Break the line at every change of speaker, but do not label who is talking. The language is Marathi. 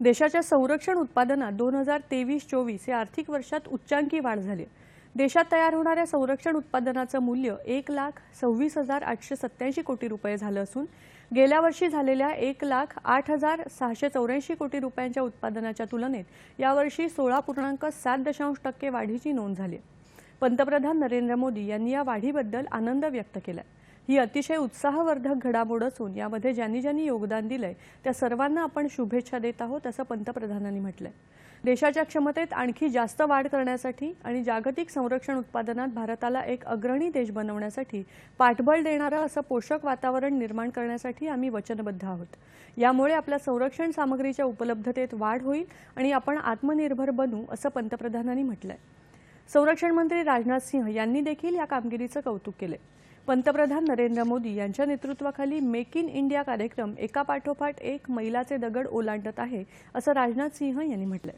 देशाच्या संरक्षण उत्पादनात दोन हजार तेवीस चोवीस या आर्थिक वर्षात उच्चांकी वाढ झाली. देशात तयार होणाऱ्या संरक्षण उत्पादनाचं मूल्य एक लाख सव्वीस हजार आठशे सत्याऐंशी कोटी रुपये झालं असून गेल्या वर्षी झालेल्या एक लाख आठ हजार सहाशे चौऱ्याऐंशी कोटी रुपयांच्या उत्पादनाच्या तुलनेत यावर्षी सोळा पूर्णांक सात दशांश टक्के वाढीची नोंद झाली. पंतप्रधान नरेंद्र मोदी यांनी या वाढीबद्दल आनंद व्यक्त केलाय. ही अतिशय उत्साहवर्धक घडामोड असून यामध्ये ज्यांनी ज्यांनी योगदान दिलंय त्या सर्वांना आपण शुभेच्छा देत आहोत असं पंतप्रधानांनी म्हटलंय. देशाच्या क्षमतेत आणखी जास्त वाढ करण्यासाठी आणि जागतिक संरक्षण उत्पादनात भारताला एक अग्रणी देश बनवण्यासाठी पाठबळ देणारं असं पोषक वातावरण निर्माण करण्यासाठी आम्ही वचनबद्ध आहोत. यामुळे आपल्या संरक्षण सामग्रीच्या उपलब्धतेत वाढ होईल आणि आपण आत्मनिर्भर बनू असं पंतप्रधानांनी म्हटलंय. संरक्षण मंत्री राजनाथ सिंह यांनी देखील या कामगिरीचं कौतुक केलं. पंतप्रधान नरेंद्र मोदी यांच्या नेतृत्वाखाली मेक इन इंडिया कार्यक्रम एकापाठोपाठ एक मैलाचे दगड ओलांडत आहे असं राजनाथ सिंह यांनी म्हटलंय.